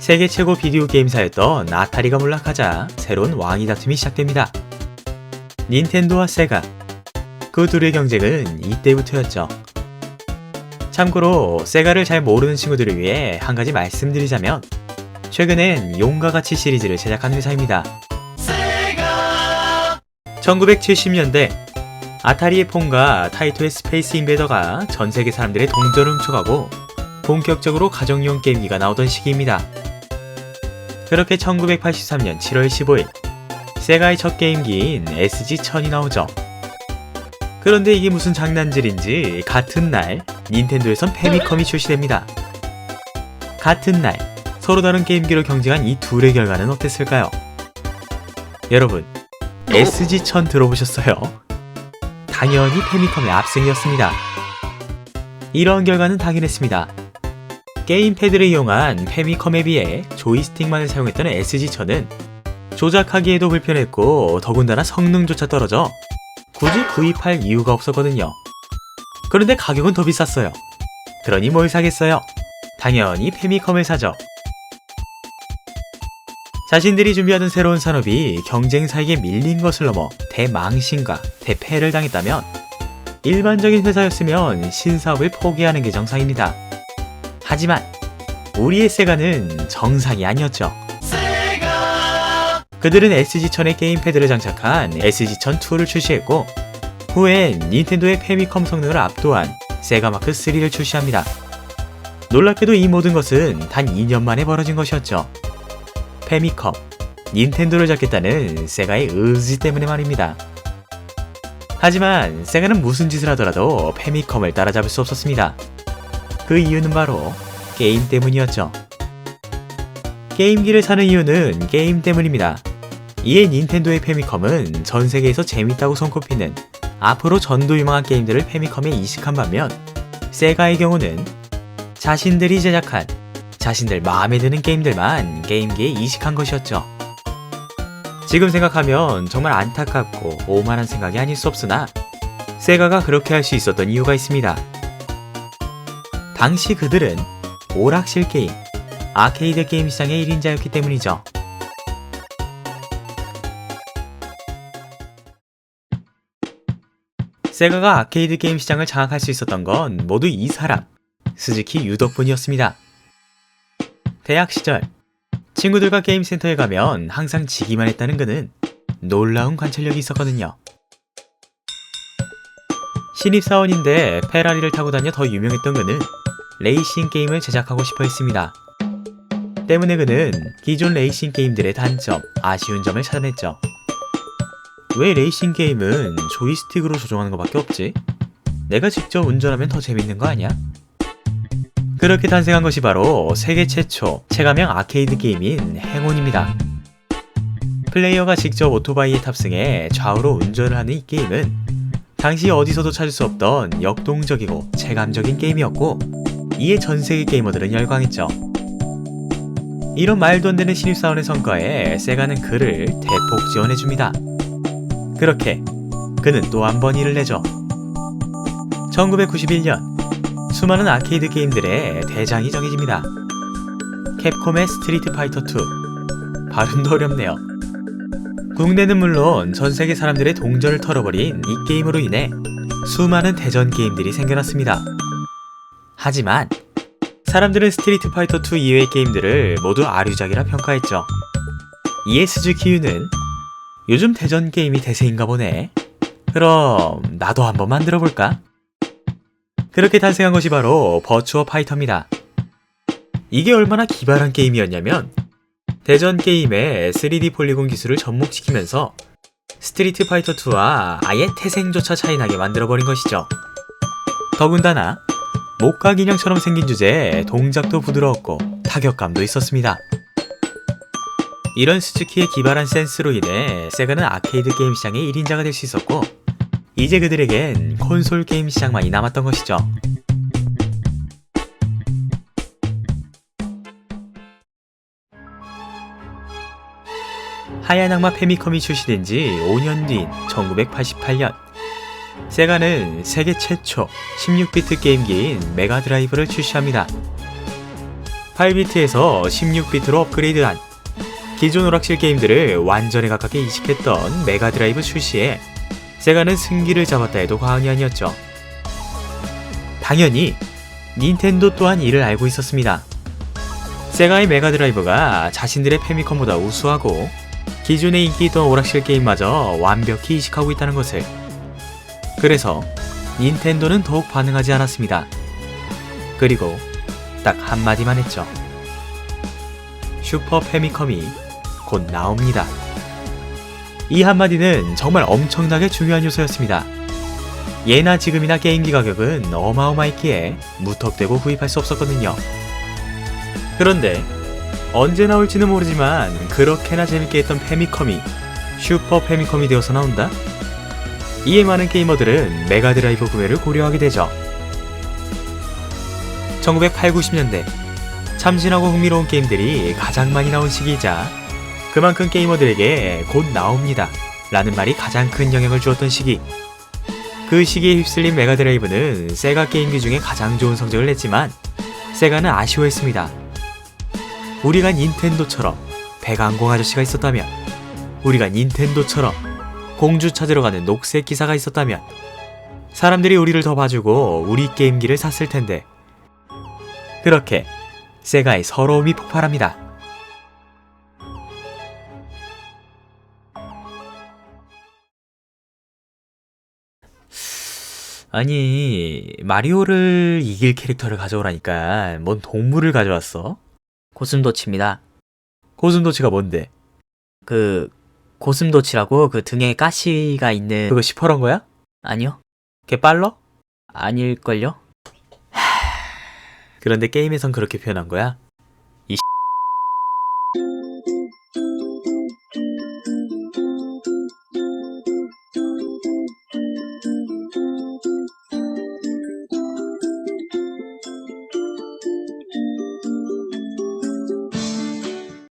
세계 최고 비디오 게임사였던 아타리가 몰락하자 새로운 왕위 다툼이 시작됩니다. 닌텐도와 세가. 그 둘의 경쟁은 이때부터였죠. 참고로 세가를 잘 모르는 친구들을 위해 한 가지 말씀드리자면 최근엔 용과 같이 시리즈를 제작한 회사입니다. 1970년대 아타리의 폰과 타이토의 스페이스 인베더가 전 세계 사람들의 동전을 훔쳐가고 본격적으로 가정용 게임기가 나오던 시기입니다. 그렇게 1983년 7월 15일 세가의 첫 게임기인 SG-1000이 나오죠. 그런데 이게 무슨 장난질인지 같은 날 닌텐도에선 페미컴이 출시됩니다. 같은 날 서로 다른 게임기로 경쟁한 이 둘의 결과는 어땠을까요? 여러분 SG-1000 들어보셨어요? 당연히 페미컴의 압승이었습니다. 이런 결과는 당연했습니다. 게임 패드를 이용한 페미컴에 비해 조이스틱만을 사용했던 SG-1000은 조작하기에도 불편했고 더군다나 성능조차 떨어져 굳이 구입할 이유가 없었거든요. 그런데 가격은 더 비쌌어요. 그러니 뭘 사겠어요? 당연히 페미컴을 사죠. 자신들이 준비하던 새로운 산업이 경쟁사에게 밀린 것을 넘어 대망신과 대패를 당했다면 일반적인 회사였으면 신사업을 포기하는 게 정상입니다. 하지만 우리의 세가는 정상이 아니었죠. 그들은 SG-1000의 게임패드를 장착한 SG-1002를 출시했고 후엔 닌텐도의 페미컴 성능을 압도한 세가 마크 3를 출시합니다. 놀랍게도 이 모든 것은 단 2년 만에 벌어진 것이었죠. 페미컴, 닌텐도를 잡겠다는 세가의 의지 때문에 말입니다. 하지만 세가는 무슨 짓을 하더라도 페미컴을 따라잡을 수 없었습니다. 그 이유는 바로 게임 때문이었죠. 게임기를 사는 이유는 게임 때문입니다. 이에 닌텐도의 페미컴은 전 세계에서 재밌다고 손꼽히는 앞으로 전도 유망한 게임들을 페미컴에 이식한 반면 세가의 경우는 자신들이 제작한 자신들 마음에 드는 게임들만 게임기에 이식한 것이었죠. 지금 생각하면 정말 안타깝고 오만한 생각이 아닐 수 없으나 세가가 그렇게 할 수 있었던 이유가 있습니다. 당시 그들은 오락실 게임, 아케이드 게임 시장의 1인자였기 때문이죠. 세가가 아케이드 게임 시장을 장악할 수 있었던 건 모두 이 사람, 스즈키 유 덕분이었습니다. 대학 시절, 친구들과 게임 센터에 가면 항상 지기만 했다는 그는 놀라운 관찰력이 있었거든요. 신입사원인데 페라리를 타고 다녀 더 유명했던 그는 레이싱 게임을 제작하고 싶어 했습니다. 때문에 그는 기존 레이싱 게임들의 단점, 아쉬운 점을 찾아냈죠. 왜 레이싱 게임은 조이스틱으로 조종하는 것밖에 없지? 내가 직접 운전하면 더 재밌는 거 아니야? 그렇게 탄생한 것이 바로 세계 최초 체감형 아케이드 게임인 행운입니다. 플레이어가 직접 오토바이에 탑승해 좌우로 운전을 하는 이 게임은 당시 어디서도 찾을 수 없던 역동적이고 체감적인 게임이었고 이에 전 세계 게이머들은 열광했죠. 이런 말도 안 되는 신입사원의 성과에 세가는 그를 대폭 지원해줍니다. 그렇게 그는 또 한 번 일을 내죠. 1991년 수많은 아케이드 게임들의 대장이 정해집니다. 캡콤의 스트리트 파이터 2. 발음도 어렵네요. 국내는 물론 전 세계 사람들의 동전을 털어버린 이 게임으로 인해 수많은 대전 게임들이 생겨났습니다. 하지만 사람들은 스트리트 파이터 2 이외의 게임들을 모두 아류작이라 평가했죠. 이에 스즈키유는 요즘 대전 게임이 대세인가 보네. 그럼 나도 한번 만들어 볼까? 그렇게 탄생한 것이 바로 버추어 파이터입니다. 이게 얼마나 기발한 게임이었냐면 대전 게임의 3D 폴리곤 기술을 접목시키면서 스트리트 파이터 2와 아예 태생조차 차이나게 만들어버린 것이죠. 더군다나 목각 인형처럼 생긴 주제에 동작도 부드러웠고 타격감도 있었습니다. 이런 스즈키의 기발한 센스로 인해 세가는 아케이드 게임 시장의 1인자가 될 수 있었고 이제 그들에겐 콘솔 게임 시장만이 남았던 것이죠. 하얀 악마 페미컴이 출시된 지 5년 뒤인 1988년 세가는 세계 최초 16비트 게임기인 메가드라이브를 출시합니다. 8비트에서 16비트로 업그레이드한 기존 오락실 게임들을 완전에 가깝게 이식했던 메가드라이브 출시에 세가는 승기를 잡았다 해도 과언이 아니었죠. 당연히 닌텐도 또한 이를 알고 있었습니다. 세가의 메가드라이브가 자신들의 페미컴보다 우수하고 기존에 인기 있던 오락실 게임마저 완벽히 이식하고 있다는 것을. 그래서 닌텐도는 더욱 반응하지 않았습니다. 그리고 딱 한마디만 했죠. 슈퍼 페미컴이 곧 나옵니다. 이 한마디는 정말 엄청나게 중요한 요소였습니다. 예나 지금이나 게임기 가격은 어마어마했기에 무턱대고 구입할 수 없었거든요. 그런데 언제 나올지는 모르지만 그렇게나 재밌게 했던 페미컴이 슈퍼 페미컴이 되어서 나온다? 이에 많은 게이머들은 메가드라이브 구매를 고려하게 되죠. 1980, 90년대 참신하고 흥미로운 게임들이 가장 많이 나온 시기이자 그만큼 게이머들에게 곧 나옵니다. 라는 말이 가장 큰 영향을 주었던 시기. 그 시기에 휩쓸린 메가드라이브는 세가 게임기 중에 가장 좋은 성적을 냈지만 세가는 아쉬워했습니다. 우리가 닌텐도처럼 배강공 아저씨가 있었다면 우리가 닌텐도처럼 공주 찾으러 가는 녹색 기사가 있었다면 사람들이 우리를 더 봐주고 우리 게임기를 샀을 텐데 그렇게 세가의 서러움이 폭발합니다. 아니 마리오를 이길 캐릭터를 가져오라니까 뭔 동물을 가져왔어? 고슴도치입니다. 고슴도치가 뭔데? 그 고슴도치라고 그 등에 가시가 있는 그거 시퍼런 거야? 아니요? 걔 빨러? 아닐걸요? 그런데 게임에선 그렇게 표현한 거야?